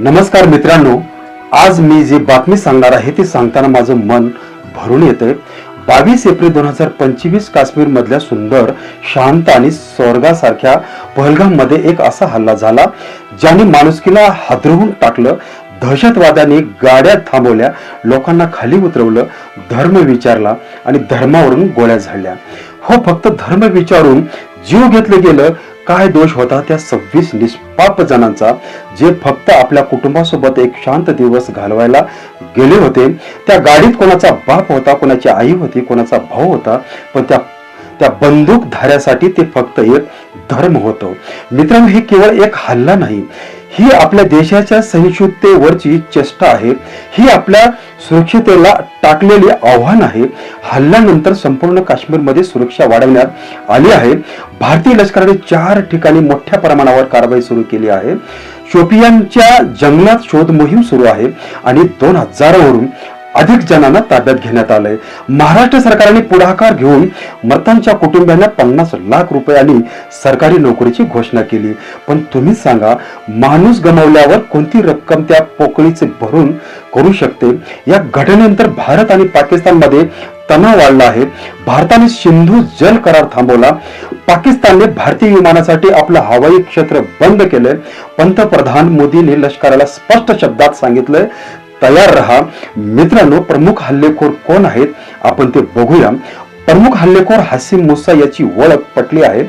नमस्कार मित्रांनो आज मी जी बातमी सांगणार आहे ती सांगताना माझं मन भरून येतंय. बावीस एप्रिल दोन हजार पंचवीस काश्मीर मधल्या सुंदर शांत आणि स्वर्गासारख्या पहलगाममध्ये एक असा हल्ला झाला ज्याने माणुसकीला हादरवून टाकलं दहशतवाद्यांनी गाड्या थांबवल्या लोकांना खाली उतरवलं धर्म विचारला आणि धर्मावरून गोळ्या झाडल्या. हो फक्त धर्म विचारून जीव घेतलं गेलं काय दोष होता त्या सव्वीस निष्पाप जणांचा जे फक्त आपल्या कुटुंबासोबत एक शांत दिवस घालवायला गेले होते. त्या गाडीत कोणाचा बाप होता कोणाची आई होती कोणाचा भाऊ होता पण त्या त्या बंदूक धाऱ्यासाठी ते फक्त एक धर्म होतं. मित्रांनो हे केवळ एक हल्ला नाही. ही आपल्या देशाच्या सहिष्णुतेवरची चेष्टा आहे. ही आपल्या सुरक्षितेला टाकलेले आव्हान आहे. हल्ल्यानंतर संपूर्ण काश्मीरमध्ये सुरक्षा वाढवण्यात आली आहे. भारतीय लष्कराने चार ठिकाणी मोठ्या प्रमाणावर कारवाई सुरू केली आहे. शोपियानच्या जंगलात शोध मोहीम सुरू आहे आणि दोन हजारावरून अधिक जणांना ताब्यात घेण्यात आलंय. महाराष्ट्र सरकारने पुढाकार घेऊन मृतांच्या कुटुंबियांना पन्नास लाख रुपयांनी सरकारी नोकरीची घोषणा केली. पण तुम्ही सांगा माणूस गमावल्यावर कोणती रक्कम त्या पोकळीचे भरून करू शकते? या घटनेनंतर भारत आणि पाकिस्तानमध्ये तणाव वाढला आहे. भारताने सिंधू जल करार थांबवला. पाकिस्तानने भारतीय विमानासाठी आपलं हवाई क्षेत्र बंद केलंय. पंतप्रधान मोदींनी लष्कराला स्पष्ट शब्दात सांगितलंय तयार रहा. मित्रांनो प्रमुख हल्लेखोर कोण आहेत? आपण ते बघूया. प्रमुख हल्लेखोर हासिम मुसा याची ओळख पटली आहे.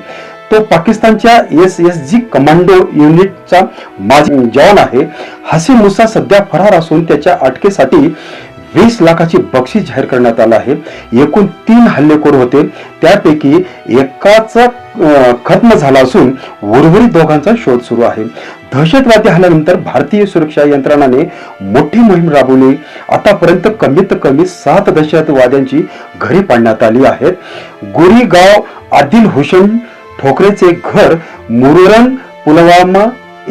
तो पाकिस्तानच्या एस एस जी कमांडो युनिटचा माजी जवान आहे. हासिम मुसा सध्या फरार असून त्याच्या अटकेसाठी वीस लाखाची बक्षीस जाहीर करण्यात आलं आहे. एकूण तीन हल्लेखोर होते. त्यापैकी एकाचा खत्म झाला असून उर्वरित दोघांचा शोध सुरू आहे. दहशतवादी हल्ल्यानंतर भारतीय सुरक्षा यंत्रणाने मोठी मोहीम राबवली. आतापर्यंत कमीत कमी सात दहशतवाद्यांची घरी पाडण्यात आली आहेत. गोरीगाव आदिल हुसेन ठोकरेचे घर मुरुरन पुलवामा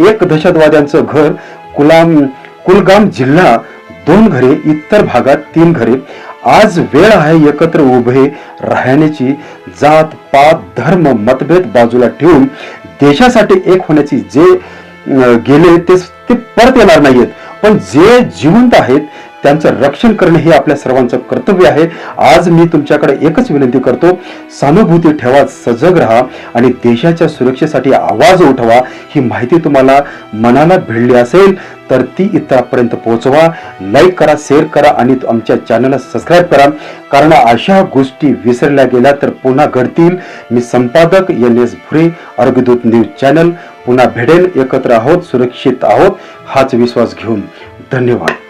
एक दहशतवाद्यांचं घर कुलाम कुलगाम जिल्हा दोन घरे इतर भागात तीन घरे. आज वेळ आहे एकत्र उभे राहण्याची. जात पात धर्म मतभेद बाजूला ठेवून देशासाठी एक होण्याची जे गेले ते ते परत येणार नाहीयेत. पण जे जिवंत आहेत त्यांचं रक्षण करणे हे आपल्या सर्वांचं कर्तव्य आहे. आज मी तुमच्याकडे एकच विनंती करतो सहानुभूती ठेवा सजग राहा आणि देशाच्या सुरक्षेसाठी आवाज उठवा. ही माहिती तुम्हाला मनाला भिडली असेल तर ती इतरांपर्यंत पोहोचवा. लाईक करा शेअर करा आणि आमच्या चॅनलला सबस्क्राईब करा. कारण अशा गोष्टी विसरल्या गेल्या तर पुन्हा घडतील. मी संपादक एन एस भुरे आरोग्यदूत न्यूज चॅनल पुन्हा भेडेल एकत्र आहोत सुरक्षित आहोत हाच विश्वास घेऊन. धन्यवाद.